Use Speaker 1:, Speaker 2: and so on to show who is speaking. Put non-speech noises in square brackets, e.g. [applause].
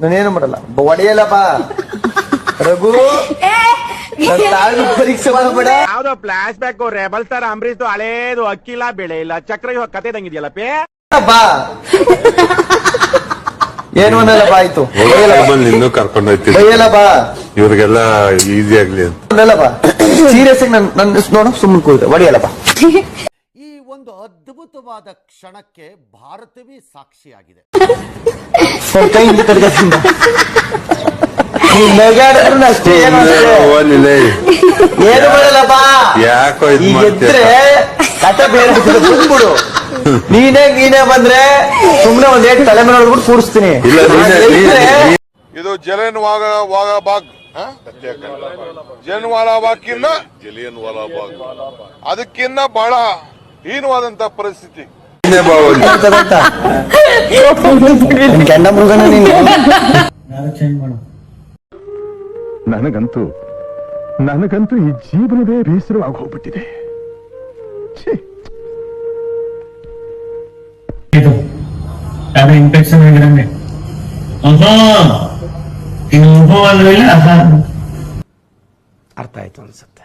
Speaker 1: ನಾನೇನು ಮಾಡಲ್ಲ. ಬ- ಬಾ ರಘು. ನನ್ ತಾಳ್ಮೆ ಪರೀಕ್ಷೆ ಮಾಡಬೇಡ.
Speaker 2: ಯಾವ್ದೋ flashback rebel star Ambareesh ಹಳೇದು ಅಕ್ಕಿಲ್ಲ ಬೆಳೆ ಇಲ್ಲ. ಚಕ್ರ ಇವಾಗ ಕತೆ ತಂಗಿದ್ಯಲ್ಲ ಪೇ?
Speaker 1: ಬಾ ಏನು ಅನ್ನಲ್ಲ ಬಾ ಆಯ್ತು ಬಾ.
Speaker 3: ಇನ್ನೂ ಕರ್ಕೊಂಡು ಹೋಯ್ತಿದ್ದೆ
Speaker 1: ಬೈಯಲ್ಲ ಬಾ
Speaker 3: ಇವ್ರಿಗೆಲ್ಲ ಈಸಿ ಆಗ್ಲಿ ಅಂತ.
Speaker 1: ಅನ್ನಲ್ಲ ಬಾ ಸೀರಿಯಸ್ ಆಗಿ ನನ್ ನನ್ ನೋಡು ಸುಮ್ಮನೆ ಕೂತೆ ಒಡೆಯಲ್ಲಪ್ಪ. ಬಾ [laughs]
Speaker 4: ಒಂದು ಅದ್ಭುತವಾದ ಕ್ಷಣಕ್ಕೆ ಭಾರತವೇ ಸಾಕ್ಷಿಯಾಗಿದೆ.
Speaker 3: ಯಾಕೋ
Speaker 1: ಬಿಟ್ಬಿಡು ನೀನೇ ನೀನೇ ಬಂದ್ರೆ ಸುಮ್ನೆ ಒಂದ್ ಏಟ್ ತಲೆ ಮೇಲೆ ಹೊಡ್ಬಿಟ್ಟು
Speaker 3: ನೀನೇ-
Speaker 5: ಇದು ಜಲಿಯನ್ ವಾಗ ವಾಗ ಬಾಗ್ ಜಲಿಯನ್ ವಾಲಾ ಬಾಗ್ಕಿನ್ನ? ಜಲಿಯನ್ ವಾಲಾ ಬಾಗ್. ಅದಕ್ಕಿನ್ನ ಬಹಳ ಹೀನವಾದಂತ ಪರಿಸ್ಥಿತಿ.
Speaker 6: ನನಗಂತೂ ನನಗಂತೂ ಈ ಜೀವನವೇ ಬೇಸರವಾಗಿ ಹೋಗ್ಬಿಟ್ಟಿದೆ. ಛೀ.
Speaker 7: ಇದು ಯಾವ್ದೋ ಇನ್ಫೆಕ್ಷನ್ ಆಗಿರಂಗೆ
Speaker 2: ಅರ್ಥ ಆಯ್ತು ಅನ್ಸುತ್ತೆ.